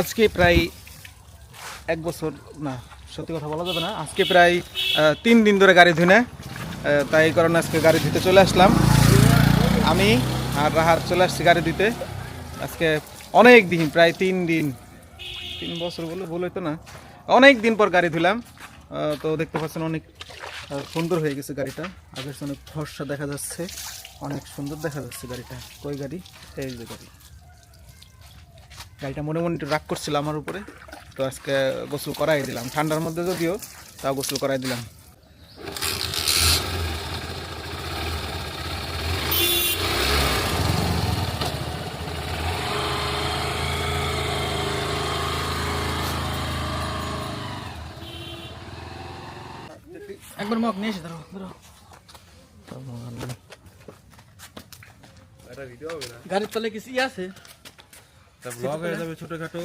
আজকে প্রায় এক বছর, না, সত্যি কথা বলা যাবে না। আজকে প্রায় তিন দিন ধরে গাড়ি ধুনে তাই কারণে আজকে গাড়ি ধুতে চলে আসলাম। আমি আর রাহার চলে আসছি গাড়ি ধুতে আজকে অনেক দিন, প্রায় তিন দিন, তিন বছর বলে বলে তো না। অনেক দিন পর গাড়ি ধুলাম তো দেখতে পাচ্ছেন অনেক সুন্দর হয়ে গেছে গাড়িটা। আগের অনেক ফর্সা দেখা যাচ্ছে, অনেক সুন্দর দেখা যাচ্ছে গাড়িটা। কই গাড়ি? এই যে গাড়ি। গাড়িটা মনে মনে একটু রাগ করছিল আমার উপরে। তো আজকে গোসল করাই দিলাম। ঠান্ডার মধ্যে যদিও তাও গোসল করাই দিলাম। একবার মগ নিয়ে এসে ধরো ধরো গাড়ির তলে কিছু ই আছে ব্লগ হয়ে যাবে ছোটখাটো।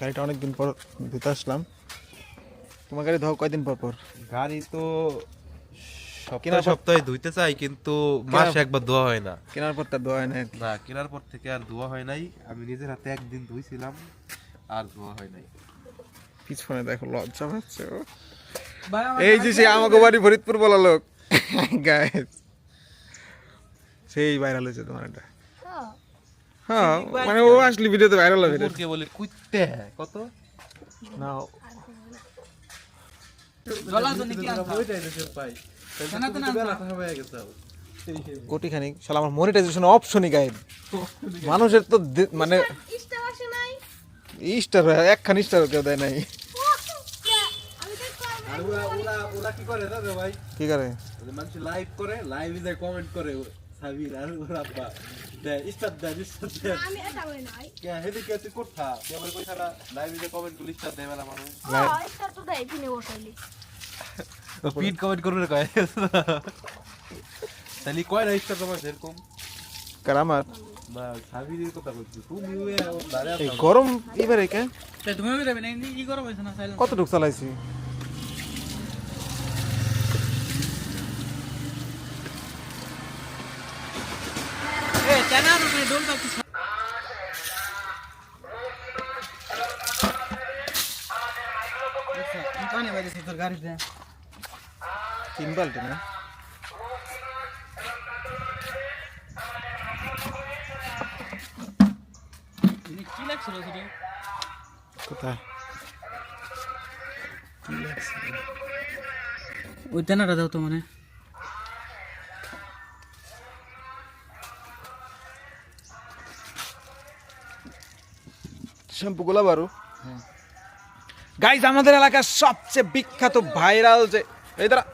গাড়িটা অনেক দিন পর ধুতে আসলাম। তোমার গাড়ি ধোয়া কয়দিন পর পর? গাড়ি তো সপ্তাহে ধুইতে চাই কিন্তু মাসে একবার ধোয়া হয় না। কেনার পর তার ধোয়া হয় না না কেনার পর থেকে আর ধোয়া হয় নাই। আমি নিজের হাতে একদিন ধুইছিলাম আর ধোয়া হয় নাই। পিছনে দেখো লজ্জা পাচ্ছে এই যে সে আমাকে বাড়ি ফরিদপুর বলা লোক। গাইস সেই ভাইরাল হয়েছে তোমার এটা হ্যাঁ। মানে ও আসলে ভিডিওতে ভাইরাল হবে। কুকুরকে বলে কুইতে কত? না গলা তো নাকি আনতে পাই কেনা তো না হয়ে গেছে কোটি খানিক শালা আমার মনিটাইজেশন অপশনই গায়েব মানুষের তো মানে স্টার একখান স্টার কেউ দেয় নাই। ওরা ওরা ওরা কি করে জানো ভাই? কি করে? মানুষ লাইভ করে লাইভে যায় কমেন্ট করে সাবির আর ওর আব্বা। দেয় স্টার দেয় স্টার দেয়। আমি এটা বলি নাই। কে হেদি কে তুই কোথা? তুই আমার কই লাইভে যে কমেন্ট করলি স্টার দেয় বেলা মানুষ। ইস্টার তো দেয় পিনে বসাইলি। পিন কমেন্ট করবে কয়? তাহলে কয় না স্টার তোমার এরকম কার এই গরম এবারে কে? তুমি সাইলেন্ট কতটুক চালাইছি এ কেনা তুমি ডোল কাপ বাজেছে তোর গাড়িতে। তিন বাল্টি না কি লাগছিল সেটা? কোথায়? ওই তেনাটা দাও তো মানে। শ্যাম্পু গোলা বারু গাইজ আমাদের এলাকার সবচেয়ে বিখ্যাত ভাইরাল যে এই দাঁড়া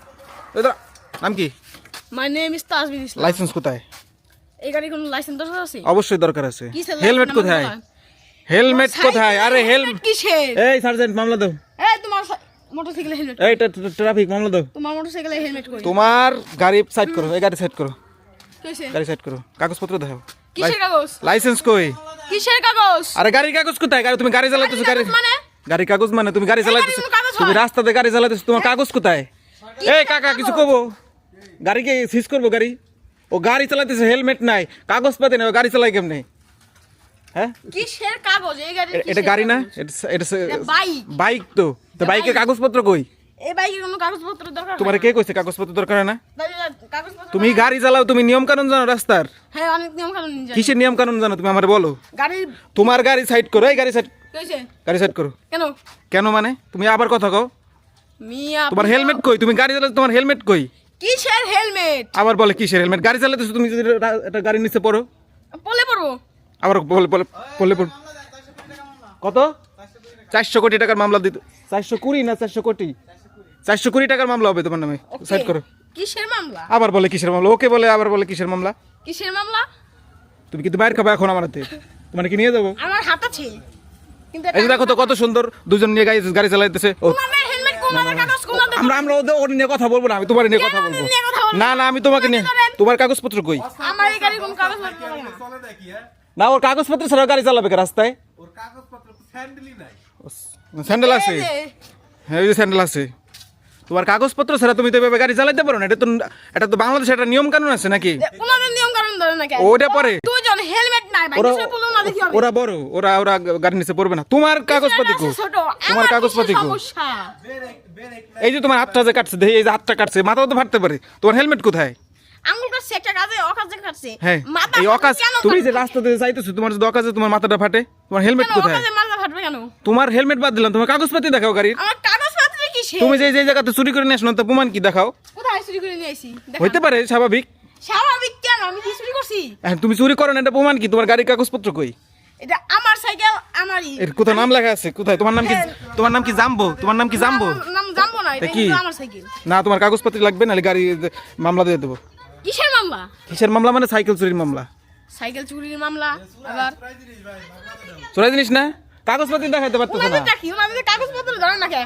এই দাঁড়া নাম কি? My name is Tajbin Islam license কোথায়? এই গাড়ি কোনো লাইসেন্স দরকার আছে? অবশ্যই দরকার আছে। হেলমেট কোথায়? হেলমেট কোথায়? আরে হেলমেট কিসের? এই সার্জেন্ট মামলা দাও। এই তোমার মোটরসাইকেলে হেলমেট এই ট্রাফিক মামলা দাও। তোমার মোটরসাইকেলে হেলমেট কই? তোমার গাড়ি সাইড করো এই গাড়ি সাইড করো। কইছে গাড়ি সাইড করো। কাগজপত্র দেখাও। কিসের কাগজ? লাইসেন্স কই? কিসের কাগজ? আরে গাড়ির কাগজ কোথায়? গাড়ি তুমি গাড়ি চালাতেছো গাড়ি মানে? গাড়ি কাগজ মানে তুমি গাড়ি চালাতেছো তুমি রাস্তাতে গাড়ি চালাতেছো তোমার কাগজ কোথায়? এই কাকা কিছু কবো? গাড়িকে সিজ করব গাড়ি? ও গাড়ি চালাতেছে হেলমেট নাই কাগজ পাতি না ও গাড়ি চালাই কেমনে? হ্যাঁ? কিসের কাগজ? এই গাড়ি এটা গাড়ি না? এটা বাইক। বাইক তো। তো বাইকের কাগজপত্র কই? এই বাইকে কোনো কাগজপত্র দরকার তোমার কে কইছে কাগজপত্র দরকার না? তুমি গাড়ি চালাও তুমি নিয়ম কানুন জানো রাস্তার। হ্যাঁ অনেক নিয়ম কানুন জানি। কিসের নিয়ম কানুন জানো তুমি আমার বলো? তোমার গাড়ি সাইড করো এই গাড়ি সাইড গাড়ি সাইড করো। কেন? কেন মানে? তুমি আবার কথা কও। মিয়া তোমার হেলমেট কই? তুমি গাড়ি চালাতে তোমার হেলমেট কই? কিসের হেলমেট? আবার বলে কিসের হেলমেট? গাড়ি চালাতেছো তুমি যদি একটা গাড়ির নিচে পড়ো। বলে পড়ব। আবার বলে বলে বলে পড়ো কত? চারশো কোটি টাকার মামলা দিতে চারশো কুড়ি না চারশো কোটি? চারশো কুড়ি টাকার মামলা হবে তোমার নামে। সাইড করো। কিসের মামলা? আবার বলে কিসের মামলা? ওকে বলে আবার বলে কিসের মামলা? কিসের মামলা? তুমি কিন্তু বাইরে খাবে এখন আমার হাতে। তোমার কি নিয়ে যাব? আমার হাত আছে। এই দেখো তো কত সুন্দর দুজন নিয়ে গাড়ি গাড়ি চালাইতেছে। ও। তোমার হেলমেট কোন আমার কাগজ কোন আমার ওদের ওর নিয়ে কথা বলব না আমি তোমার নিয়ে কথা বলব? না না আমি তোমাকে নিয়ে তোমার কাগজপত্র কই? আমার এই গাড়ি কোন কাগজ লাগবে না চলে দেখি হ্যাঁ না ওর কাগজপত্র ছাড়া গাড়ি চালাবে কে রাস্তায়? ওর কাগজপত্র স্যান্ডেলই নাই। স্যান্ডেল আছে। হ্যাঁ ওই যে স্যান্ডেল আছে। তোমার কাগজপত্র ছাড়া তুমি তো এভাবে গাড়ি চালাতে পারো না এটা তো এটা তো বাংলাদেশে একটা নিয়ম কানুন আছে নাকি? নিয়ম কানুন ধরে না ওটা পরে। দুজন হেলমেট নাই ভাই ওরা কিসের না দেখি ওরা বড় ওরা ওরা গাড়ি নিচে পড়বে না। তোমার কাগজপাতি কো তোমার কাগজপাতি কো এই যে তোমার হাতটা যে কাটছে দেখি এই যে হাতটা কাটছে মাথাও তো ফাটতে পারে। তোমার হেলমেট কোথায়? আঙ্গুল কাটছে একটা কাজে অকাজে কাটছে। হ্যাঁ মাথা এই অকাজ তুমি যে কাটবে? রাস্তাতে যাইতেছো তোমার যদি অকাজে তোমার মাথাটা ফাটে তোমার হেলমেট কোথায়? অকাজে মাথা ফাটবে কেন? তোমার হেলমেট বাদ দিলাম তোমার কাগজপাতি দেখাও গাড়ির। আমার তুমি যে যে জায়গাতে চুরি করে নিয়ে আসলো তার প্রমাণ কি দেখাও? কোথায় চুরি করে নিয়ে আইছি? হইতে পারে স্বাভাবিক। স্বাভাবিক কেন? আমি কি চুরি করছি এখন তুমি চুরি করো না এটা প্রমাণ কি? তোমার গাড়ির কাগজপত্র কই? এটা আমার সাইকেল আমারই। এর কোথায় নাম লেখা আছে? কোথায়? তোমার নাম কি তোমার নাম কি জাম্বো? তোমার নাম কি জাম্বো? নাম জানব না এটা কি? কিন্তু আমার সাইকেল। না তোমার কাগজপত্র লাগবে নাহলে গাড়ি মামলা দিয়ে দেবো। কিসের মামলা? কিসের মামলা মানে সাইকেল চুরির মামলা? সাইকেল চুরির মামলা আবার? চোরাই জিনিস না? কাগজপত্র দেখাইতে পারতেছো না? কাগজপত্র ধরে না কে?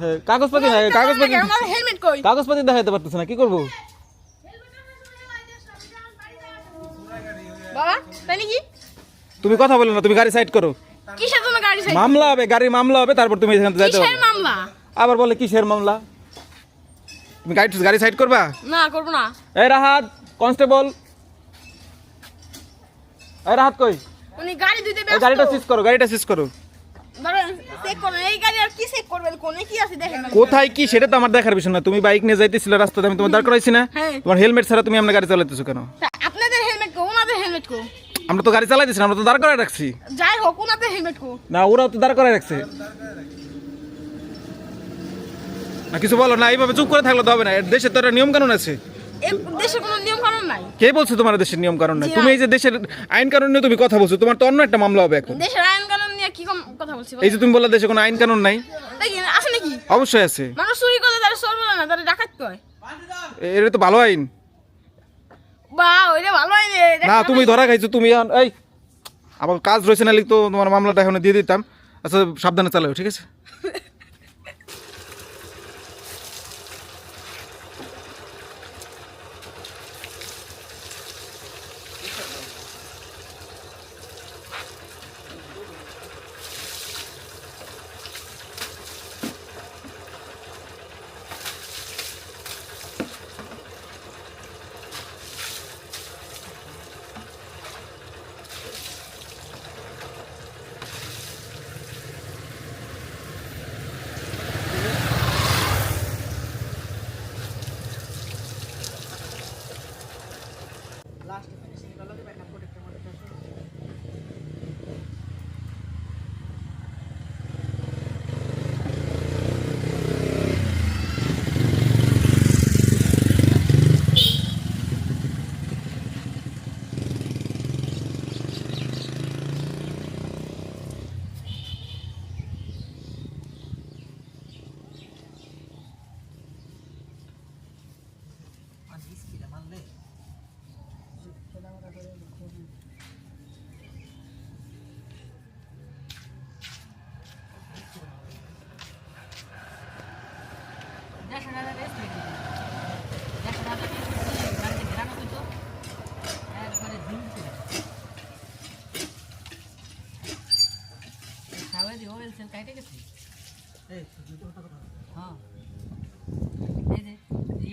হ্যাঁ, কাগজপত্র হ্যাঁ, কাগজপত্র ওনাদের হেলমেট কই? কাগজপত্র দেখাইতে পারতেছো না কি করব? বাবা তাই নাকি? তুমি কথা বলো না তুমি গাড়ি সাইড করো। কিসের জন্য গাড়ি সাইকেল মামলা হবে গাড়ির মামলা হবে তারপর তুমি এখান থেকে কিসের মামলা? আবার বলে কিসের মামলা? তুমি গাড়ি গাড়ি সাইড করবা? না করব না। এই রাহাত কনস্টেবল। এই রাহাত কই? উনি গাড়ি দিতে এই গাড়িটা সিজ করো গাড়িটা সিজ করো। গাড়ি কি কি। কোথায় কি সেটা তো আমার দেখার বিষয় না। তুমি বাইক নিয়ে যাইতেছিলে রাস্তাতে আমি তোমার দাঁড় করাইছি না। হ্যাঁ। তোমার হেলমেট ছাড়া তুমি আমরা গাড়ি চালাইতেছো কেন? হেলমেট কো। আমরা তো গাড়ি চালাইতেছি না আমরা তো দাঁড় করাই রাখছি। যাই হোক হেলমেট কো। না ওরাও তো দাঁড় করাই রাখছে। না কিছু বলো না এইভাবে চুপ করে থাকলে তো হবে না। দেশে তো একটা নিয়ম কানুন আছে। এই দেশে কোনো নিয়ম কানুন নাই? কে বলছে তোমার দেশের নিয়ম কানুন নাই তুমি এই যে দেশের আইন কানুন নিয়ে তুমি কথা বলছো তোমার তো অন্য একটা মামলা হবে এখন। দেশের আইন কানুন নিয়ে কি কথা বলছি এই যে তুমি বললে দেশে কোনো আইন কানুন নাই আছে নাকি? অবশ্যই আছে। মানুষ চুরি করে তারা চোর বলে না তারা ডাকাত কয়। এটা তো ভালো আইন। বা ওইটা ভালো না তুমি ধরা খাইছো তুমি এই আবার কাজ রয়েছে না লিখ তো তোমার মামলাটা এখন দিয়ে দিতাম। আচ্ছা সাবধানে চালাও ঠিক আছে?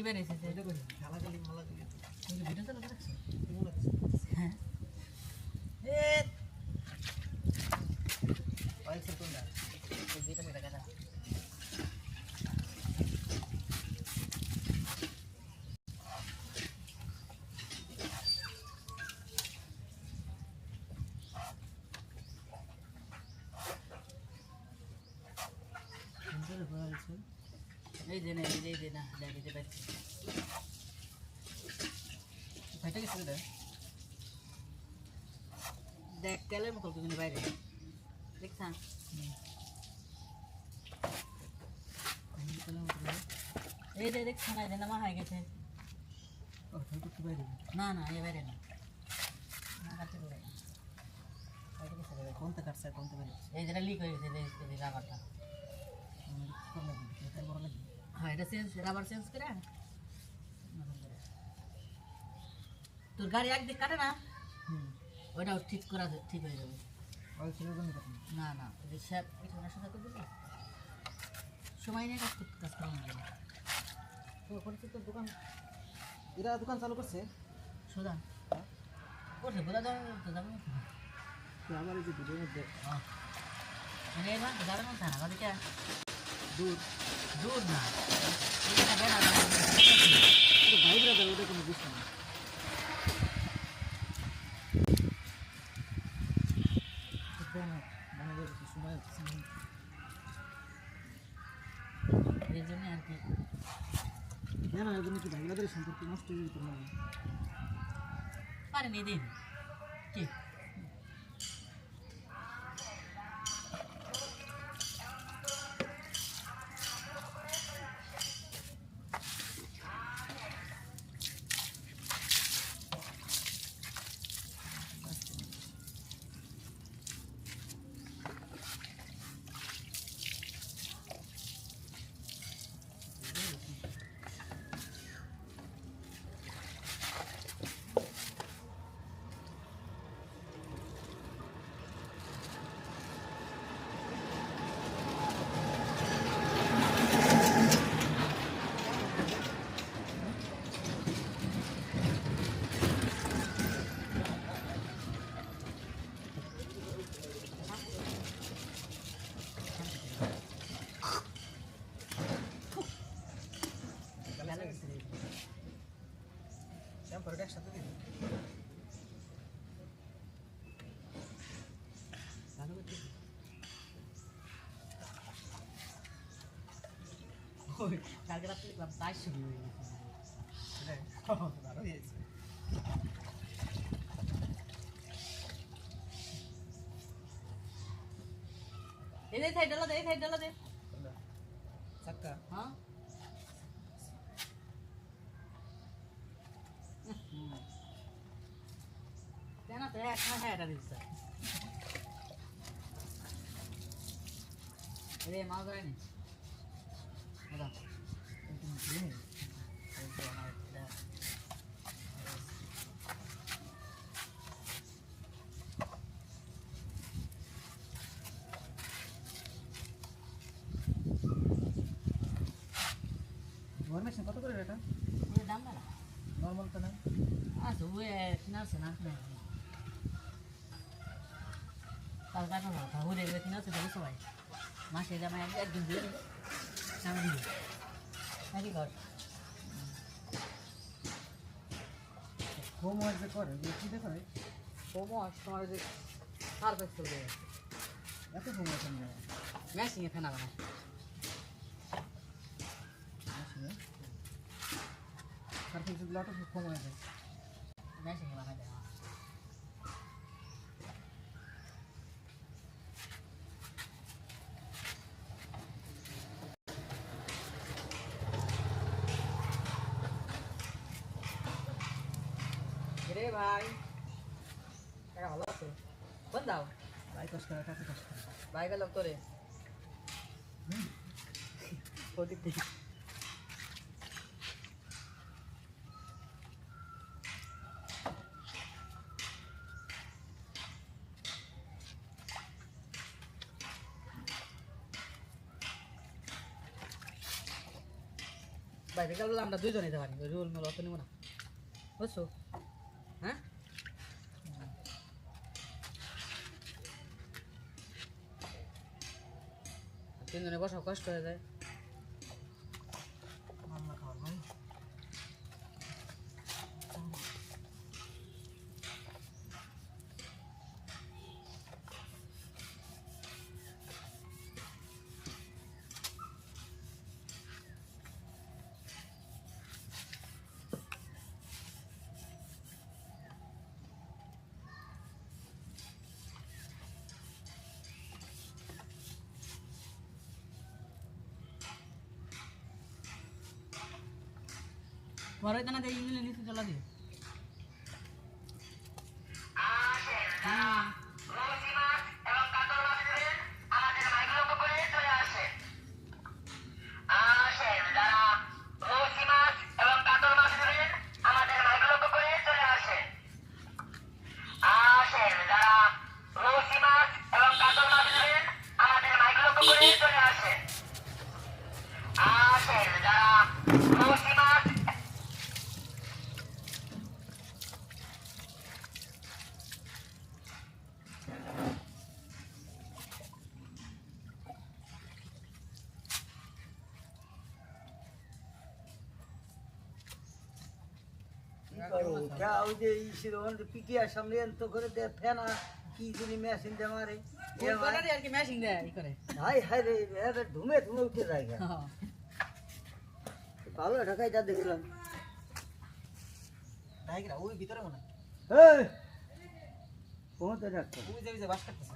víveres এই যে না, এই যে এই যে, না, দেখ, এই যে দেখ। ভাইটা গেছে রে দেখ, তেলের মতো কিন্তু বাইরে। দেখছান এই যে দেখছান এই যে, নামা হয়ে গেছে। না না, এ বাইরে না। না। কোনটা কাটছে কোনটা বাইরে? এই যেটা লিক হয়ে গেছে, এই যে- এই যে রাবারটা হ্যাঁ এটা চেঞ্জ রাবার চেঞ্জ করে? তোর গাড়ি একদিক কাটে না? ওইটাও ঠিক করা ঠিক হয়ে যাবে। না। না ওই যে শ্যাপ এখানে সাথে করে সময় নিয়ে কাজ করতে কাজ করা তো করছে তো দোকান এরা দোকান চালু করছে? সুদান করছে বোঝা যাবে তো। যাবে আমার এই যে ভিডিওর মধ্যে মানে এবার যাবে না আমাদেরকে দূর দূর না। ভাইরা যাবে ওটা কোনো বুঝতে না। এর জন্য আর কি কেন এর জন্য কি ভাইরাদের সম্পর্ক নষ্ট হয়ে যেত না পারেনি দিন কি শ্যাম্পুরটা একসাথে দিন ভালো করতে ওই কালকে রাত্রে দেখলাম তাই শুরু হয়ে গেছে ভালো হয়েছে এই সাইড ডালা দে এই সাইড ডালা দে। চাক্কা হ্যাঁ। কেন তো এক হ্যাঁ এটা দিচ্ছে রে মাল ধরে নি ঘর মেশিন কত করে এটা? দাম না নর্মাল তো না। আচ্ছা ওই কিনারছে না? কিনা কাল কাটা না ঘুরে গেলে কিনারছে তাহলে সবাই। মাসে জামা এক একদিন দিয়ে জামা নাকি ঘর হোমওয়ার্ক যে করে কি দেখো হোমওয়ার্ক তোমার যে সার্ফেক্স করবে এত হোমওয়ার্ক আমি মেশিনে ফেনা বানায়। যদি লট হোমওয়ার্ক যায় মেশিনে বানায় দেয় ভাই টাকা ভালো আছে কোন দাও ভাই কষ্ট করে টাকা কষ্ট করে ভাই গেল তোরে বাইরে গেলে আমরা দুইজন পারি রুল মেল অত নেব না বুঝছ হ্যাঁ? তিনজনে বসা কষ্ট হয়ে যায়। ওই দানা দিয়ে ইংলিশ নিচে চলা দিও। ওই যে ইসের ওখানে পিটিআর সামনে এন্ত করে দে ফেনা কি যিনি মেশিন দে মারে। আর কি ম্যাশিং দেয় ই করে। হাই হাই রে এদের ধুমে ধুমে উঠে যায় গা। হ্যাঁ। ভালো ঢাকাই যা দেখলাম। তাই ওই ভিতরে মনে হয়। পৌঁছে ডাক্তার ওই যে বাস কাটতেছে।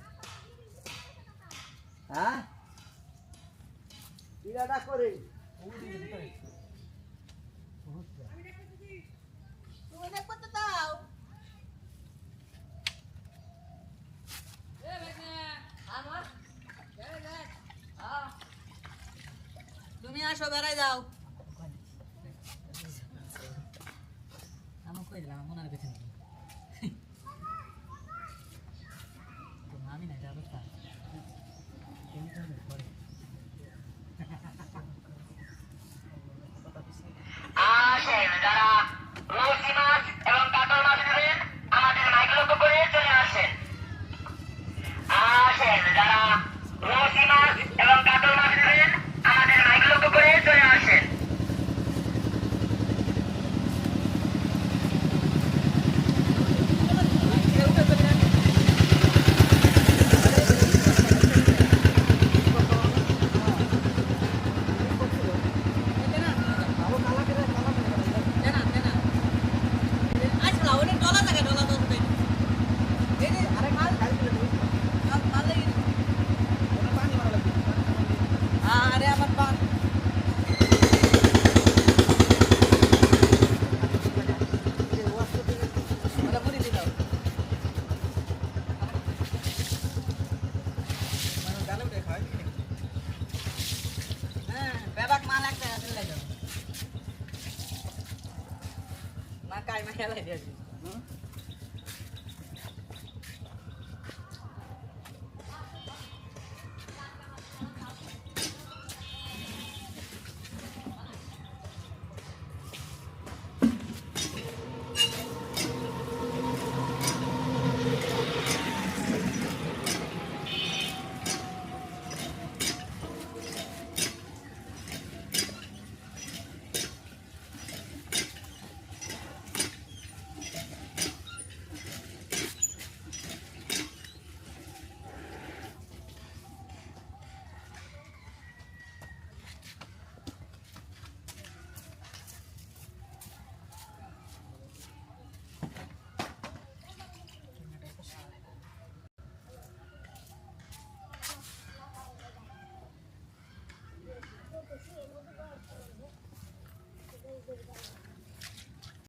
হ্যাঁ? ইরাটা করে। ওই ভিতরে তুমি দেখ করতে দাও তুমি আসো বেড়াই যাও। আমার কই দিলাম? মনে হয় কিছু নেই তো আমি না যাব তা আসেন যারা রসি মাছ এবং কাতল মাছ নেবেন আমাদের মাইক লক্ষ্য করে চলে আসেন আসেন যারা রসি মাছ এবং কাতল মাছ নেবেন আমাদের মাইক লক্ষ্য করে চলে আসেন আরে আমার পা ওটা মুড়ি দিয়ে দাও হ্যাঁ বেবাক মাল একটা আছে লাই